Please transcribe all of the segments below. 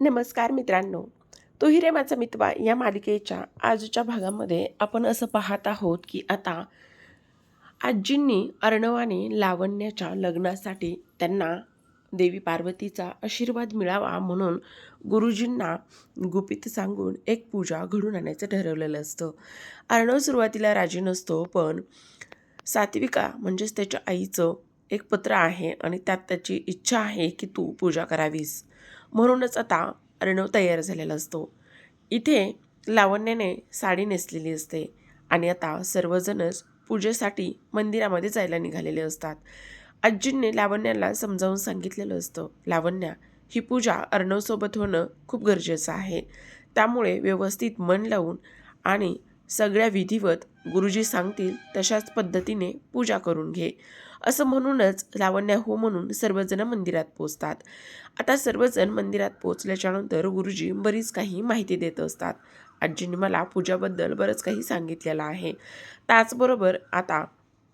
नमस्कार मित्रांनो. तो हिरे माझा मितवा या मालिकेच्या आजच्या भागामध्ये आपण असं पाहत आहोत की आता आजींनी अर्णव आणि लावण्याच्या लग्नासाठी त्यांना देवी पार्वतीचा आशीर्वाद मिळावा म्हणून गुरुजींना गुपित सांगून एक पूजा घडून आणायचं ठरवलेलं असतं. अर्णव सुरुवातीला राजी नसतो पण सात्विका म्हणजेच त्याच्या आईचं एक पत्र आहे आणि त्यात त्याची इच्छा आहे की तू पूजा करावीस. म्हणूनच आता अर्णव तयार झालेला असतो. इथे लावण्याने साडी नेसलेली असते आणि आता सर्वजणच पूजेसाठी मंदिरामध्ये जायला निघालेले असतात. आजींनी लावण्याला समजावून सांगितलेलं असतं लावण्या ही पूजा अर्णवसोबत होणं खूप गरजेचं आहे. त्यामुळे व्यवस्थित मन लावून आणि सगळ्या विधिवत गुरुजी सांगतील तशाच पद्धतीने पूजा करून घे. असं म्हणूनच लावण्या हो म्हणून सर्वजण मंदिरात पोचतात आता सर्वजण मंदिरात पोचल्याच्यानंतर गुरुजी बरीच काही माहिती देत असतात. आजींनी मला पूजाबद्दल बरंच काही सांगितलेलं आहे. त्याचबरोबर आता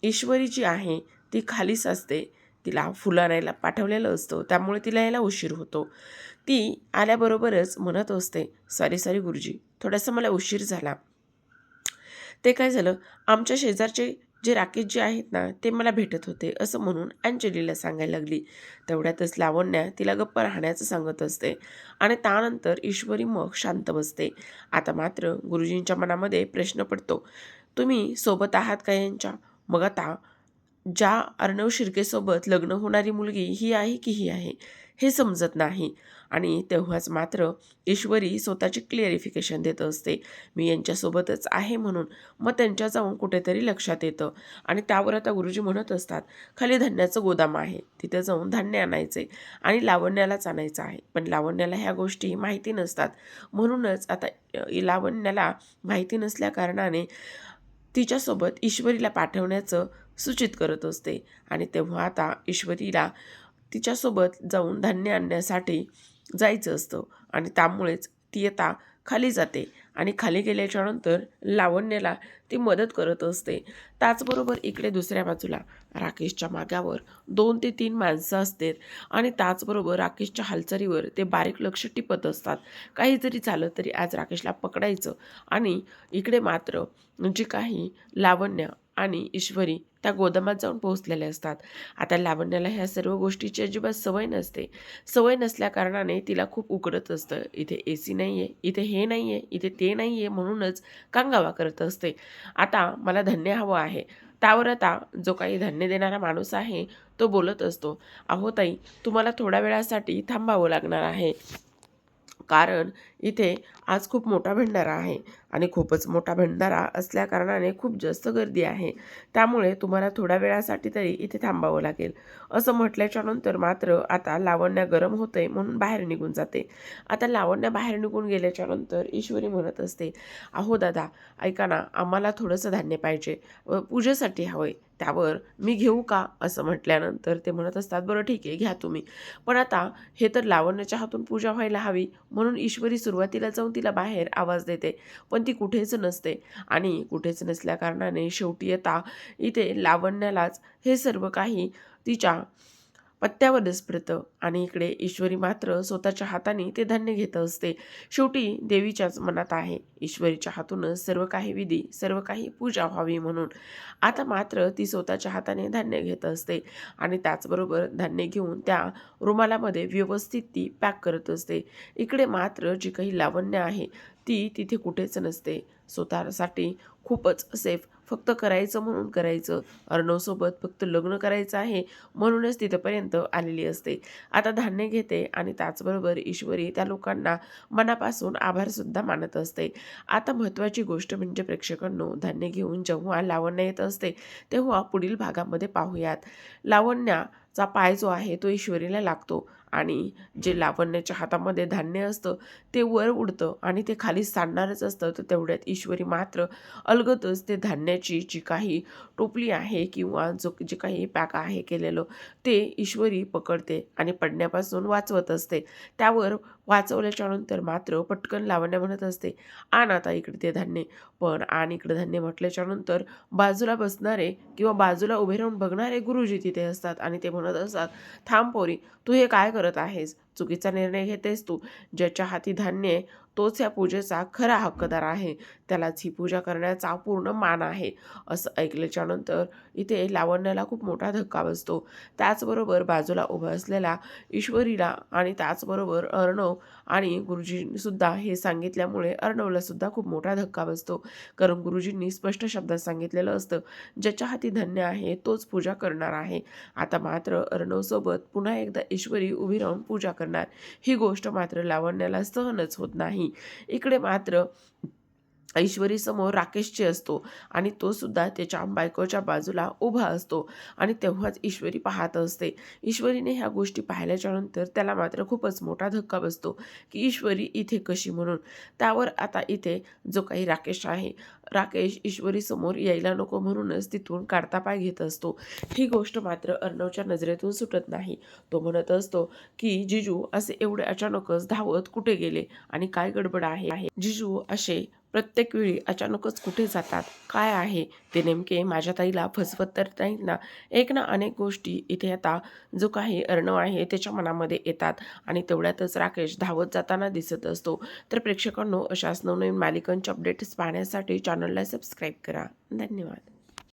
ईश्वरी जी आहे ती खालीच असते. तिला फुलं आणायला पाठवलेलं असतं. त्यामुळे तिला यायला उशीर होतो. ती आल्याबरोबरच म्हणत असते सॉरी सॉरी गुरुजी थोडासा मला उशीर झाला. ते काय झालं? आमच्या शेजारचे जे राकेश जे आहेत ना ते मला भेटत होते असं म्हणून अंजलीला सांगायला लागली. तेवढ्यातच लावण्या तिला गप्प राहण्याचं सांगत असते आणि त्यानंतर ईश्वरी मग शांत बसते. आता मात्र गुरुजींच्या मनामध्ये प्रश्न पडतो तुम्ही सोबत आहात का यांच्या? मग आता ज्या अर्णव शिर्केसोबत लग्न होणारी मुलगी ही आहे की ही आहे? हे समजत नाही. आणि तेव्हाच मात्र ईश्वरी स्वतःची क्लिअरिफिकेशन देत असते. मी यांच्यासोबतच आहे म्हणून मग त्यांच्या जाऊन कुठेतरी लक्षात येतं. आणि त्यावर आता गुरुजी म्हणत असतात खाली धान्याचं गोदाम आहे. तिथे जाऊन धान्य आणायचे आणि लावण्यालाच आणायचं आहे. पण लावण्याला ह्या गोष्टी माहिती नसतात. म्हणूनच आता लावण्याला माहिती नसल्या कारणाने तिच्यासोबत ईश्वरीला पाठवण्याचं सूचित करत असते. आणि तेव्हा आता ईश्वरीला तिच्यासोबत जाऊन धान्य आणण्यासाठी जायचं असतं आणि त्यामुळेच ती आता खाली जाते आणि खाली गेल्याच्यानंतर लावण्याला ती मदत करत असते. त्याचबरोबर इकडे दुसऱ्या बाजूला राकेशच्या मागावर दोन ते तीन माणसं असतात आणि त्याचबरोबर राकेशच्या हालचालीवर ते बारीक लक्ष टिपत असतात. काही जरी झालं तरी आज राकेशला पकडायचं आणि इकडे मात्र जी काही लावण्य आणि ईश्वरी त्या गोदामात जाऊन पोहोचलेले असतात. आता लावण्याला ह्या सर्व गोष्टीची अजिबात सवय नसते. सवय नसल्या कारणाने तिला खूप उकडत असतं. इथे ए सी नाही आहे इथे हे नाही आहे इथे ते नाही आहे म्हणूनच कांगावा करत असते. आता मला धन्य हवं आहे. त्यावर आता जो काही धान्य देणारा माणूस आहे तो बोलत असतो अहो ताई तुम्हाला थोड्या वेळासाठी थांबावं लागणार आहे. कारण इथे आज खूप मोठा भंडारा आहे. आणि खूपच मोठा भंडारा असल्याकारणाने खूप जास्त गर्दी आहे. त्यामुळे तुम्हाला थोड्या वेळासाठी तरी इथे थांबावं लागेल. असं म्हटल्याच्या नंतर मात्र आता लावण्या गरम होते म्हणून बाहेर निघून जाते. आता लावण्या बाहेर निघून गेल्याच्यानंतर ईश्वरी म्हणत असते अहो दादा ऐका ना आम्हाला थोडंसं धान्य पाहिजे. पूजेसाठी हवंय. त्यावर मी घेऊ का? असं म्हटल्यानंतर ते म्हणत असतात बरं ठीक आहे घ्या तुम्ही. पण आता हे तर लावण्याच्या हातून पूजा व्हायला हवी. म्हणून ईश्वरी सुरुवातीला जाऊन तिला बाहेर आवाज देते. पण ती कुठेच नसते. आणि कुठेच नसल्याकारणाने शेवटी येता इथे लावण्यालाच हे सर्व काही तिच्या पत्त्यावर फिरतं आणि इकडे ईश्वरी मात्र स्वतःच्या हाताने ते धान्य घेत असते. शेवटी देवीच्याच मनात आहे. ईश्वरीच्या हातूनच सर्व काही विधी सर्व काही पूजा व्हावी म्हणून. आता मात्र ती स्वतःच्या हाताने धान्य घेत असते. आणि त्याचबरोबर धान्य घेऊन त्या रुमालामध्ये व्यवस्थित ती पॅक करत असते. इकडे मात्र जी काही लावण्य आहे ती तिथे कुठेच नसते. स्वतःसाठी खूपच सेफ फक्त करायचं म्हणून करायचं. अर्णवसोबत फक्त लग्न करायचं आहे म्हणूनच तिथंपर्यंत आलेली असते. आता धान्य घेते आणि त्याचबरोबर ईश्वरी त्या लोकांना मनापासून आभारसुद्धा मानत असते. आता महत्त्वाची गोष्ट म्हणजे प्रेक्षकांनो धान्य घेऊन जेव्हा लावण्य येत असते तेव्हा पुढील भागामध्ये पाहूयात. लावण्या चा पाय जो आहे तो ईश्वरीला लागतो. आणि जे लावण्याच्या हातामध्ये धान्य असतं ते वर उडतं आणि ते खाली सांडणारच असतं. तर तेवढ्यात ईश्वरी मात्र अलगतच ते धान्याची जी काही टोपली आहे किंवा जो जे काही पॅक आहे केलेलं ते ईश्वरी पकडते आणि पडण्यापासून वाचवत असते. त्यावर वाचवल्याच्यानंतर मात्र पटकन लावण्या म्हणत असते. आण आता इकडे ते धान्य. पण आण इकडे धान्य म्हटल्याच्यानंतर बाजूला बसणारे किंवा बाजूला उभे राहून बघणारे गुरुजी तिथे असतात आणि ते म्हणत असतात थांब पोरी तू हे काय करत आहेस? चुकीचा निर्णय घेतेस तू. ज्याच्या हाती धान्य तोच या पूजेचा खरा हक्कदार आहे. त्यालाच ही पूजा करण्याचा पूर्ण मान आहे. असं ऐकल्याच्या नंतर इथे लावण्याला खूप मोठा धक्का बसतो. त्याचबरोबर बाजूला उभा असलेला ईश्वरीला आणि त्याचबरोबर अर्णव आणि गुरुजींनीसुद्धा हे सांगितल्यामुळे अर्णवलासुद्धा खूप मोठा धक्का बसतो. कारण गुरुजींनी स्पष्ट शब्दात सांगितलेलं असतं ज्याच्या हाती धन्य आहे तोच पूजा करणार आहे. आता मात्र अर्णवसोबत पुन्हा एकदा ईश्वरी उभी राहून पूजा करणार. ही गोष्ट मात्र लावण्याला सहनच होत नाही. इकडे मात्र ऐश्वरीसमोर राकेशची असतो आणि तो सुद्धा त्याच्या बायकोच्या बाजूला उभा असतो आणि तेव्हाच ईश्वरी पाहत असते. ईश्वरीने ह्या गोष्टी पाहिल्याच्या नंतर त्याला मात्र खूपच मोठा धक्का बसतो की ईश्वरी इथे कशी म्हणून. त्यावर आता इथे जो काही राकेश आहे राकेश ईश्वरीसमोर यायला नको म्हणूनच तिथून काढता पाय घेत असतो. ही गोष्ट मात्र अर्णवच्या नजरेतून सुटत नाही. तो म्हणत असतो की जिजू असे एवढे अचानकच धावत कुठे गेले आणि काय गडबड आहे? जिजू असे प्रत्येक वेळी अचानकच कुठे जातात काय आहे ते नेमके माझ्या ताईला फसवत तर नाही ना. एक ना अनेक गोष्टी इथे आता जो काही अर्णव आहे त्याच्या मनामध्ये येतात आणि तेवढ्यातच राकेश धावत जाताना दिसत असतो. तर प्रेक्षकांनो अशाच नवनवीन मालिकांचे अपडेट्स पाहण्यासाठी चॅनलला सबस्क्राईब करा. धन्यवाद.